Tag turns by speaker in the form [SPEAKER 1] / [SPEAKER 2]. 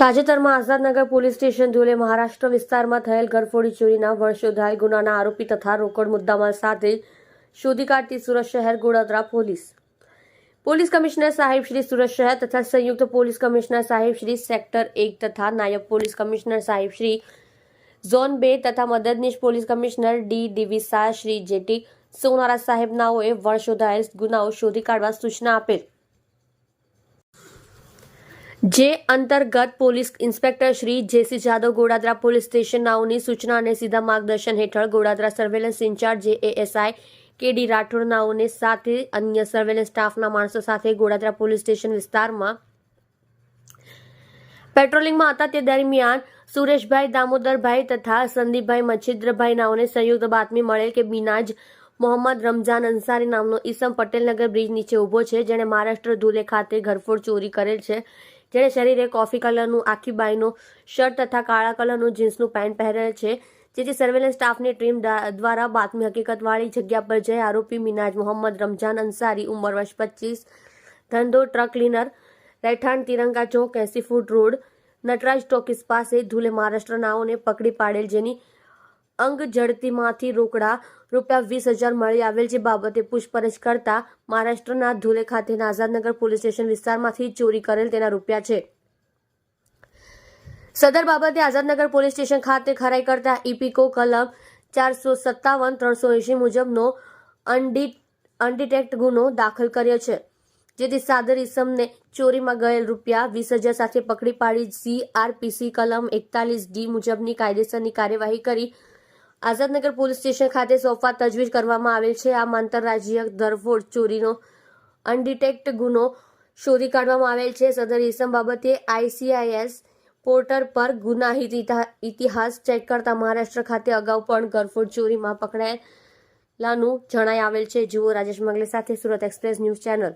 [SPEAKER 1] તાજેતરમાં Azadnagar police station Dhule Maharashtra વિસ્તારમાં થયેલ ઘરફોડી ચોરીના વર્ષોધાયેલ ગુનાના આરોપી તથા રોકડ મુદ્દામાલ સાથે શોધી કાઢતી સુરત શહેર ગોડાદરા પોલીસ. પોલીસ કમિશનર સાહેબ શ્રી સુરત શહેર તથા સંયુક્ત પોલીસ કમિશનર સાહેબ શ્રી સેક્ટર એક તથા નાયબ પોલીસ કમિશનર સાહેબ શ્રી ઝોન બે તથા મદદનીશ police commissioner D Divisa Shri J T Sonara સાહેબનાઓએ વર્ષોધાયેલ ગુનાઓ શોધી કાઢવા સૂચના આપેલ. જે અંતર્ગત police inspector Shri J C Jadav Godadara police station નાઓની સૂચના અને સીધા માર્ગદર્શન હેઠળ ગોડાદરા સર્વેલન્સ ઇન્ચાર્જ જે એએસઆઈ કેડી રાઠોડ નાઓને સાથે અન્ય સર્વેલન્સ સ્ટાફના માણસો સાથે ગોડાદરા પોલીસ સ્ટેશન વિસ્તારમાં પેટ્રોલિંગમાં હતા. તે દરમિયાન સુરેશભાઈ, દામોદરભાઈ તથા સંદીપભાઈ મચ્છિદ્રભાઈ નાઓને સંયુક્ત બાતમી મળેલ કે બિનાજ મોહમ્મદ રમઝાન અંસારી નામનો ઈસમ પટેલનગર બ્રિજ નીચે ઊભો છે, જેણે મહારાષ્ટ્ર ધુલે ખાતે ઘરફોડ ચોરી કરેલ છે. જેણે શરીરે કોફી કલરનું, આખી બાઈનો શર્ટ તથા કાળા કલરનું જીન્સનું પેન્ટ પહેરેલ છે, જેથી સર્વેલન્સ સ્ટાફની ટીમ દ્વારા બાતમી હકીકતવાળી જગ્યા પર જઈ આરોપી મિનાજ મોહમ્મદ રમઝાન અંસારી ઉંમર વર્ષ પચીસ, ધંધો ટ્રક ક્લીનર રહેઠાણ તિરંગા ચોક, એસી ફૂટ રોડ, નટરાજ ટોકીસ પાસે ધુલે મહારાષ્ટ્ર નાઓને પકડી પાડેલ જેની અંગ જડતીમાંથી રોકડા રૂપિયા વીસ હજાર મળી આવેલ જે બાબતે પૂછપરછ કરતા મહારાષ્ટ્રના ધુલે ખાતેના આઝાદનગર પોલીસ સ્ટેશન વિસ્તારમાંથી ચોરી કરેલ તેના રૂપિયા છે. સદર બાબતે આઝાદનગર પોલીસ સ્ટેશન ખાતે ખરાઈ કરતા ઇપીકો કલમ ચારસો સત્તાવન, ત્રણસો એંશી મુજબનો અનડી, અનડિટેક્ટ ગુનો દાખલ કર્યો છે. જેથી સાદર ઇસમને ચોરીમાં ગયેલ રૂપિયા વીસ હજાર સાથે પકડી પાડી સીઆરપીસી કલમ એકતાલીસ ડી મુજબની કાયદેસરની કાર્યવાહી કરી આઝાદનગર પોલીસ સ્ટેશન ખાતે સોંપવા તજવીજ કરવામાં આવેલ છે. આમ આંતરરાજ્ય ધરફોડ ચોરીનો અનડિટેક્ટ ગુનો શોધી કાઢવામાં આવેલ છે. સદર ઇસમ બાબતે આઈસીઆઈએસ પોર્ટર પર ગુનાહિત ઇતિહા- ઇતિહાસ ચેક કરતા મહારાષ્ટ્ર ખાતે અગાઉ પણ ઘરફોડ ચોરીમાં પકડાયેલાનું જણાઈ આવેલ છે. જુઓ રાજેશ મંગલે સાથે સુરત એક્સપ્રેસ ન્યૂઝ ચેનલ.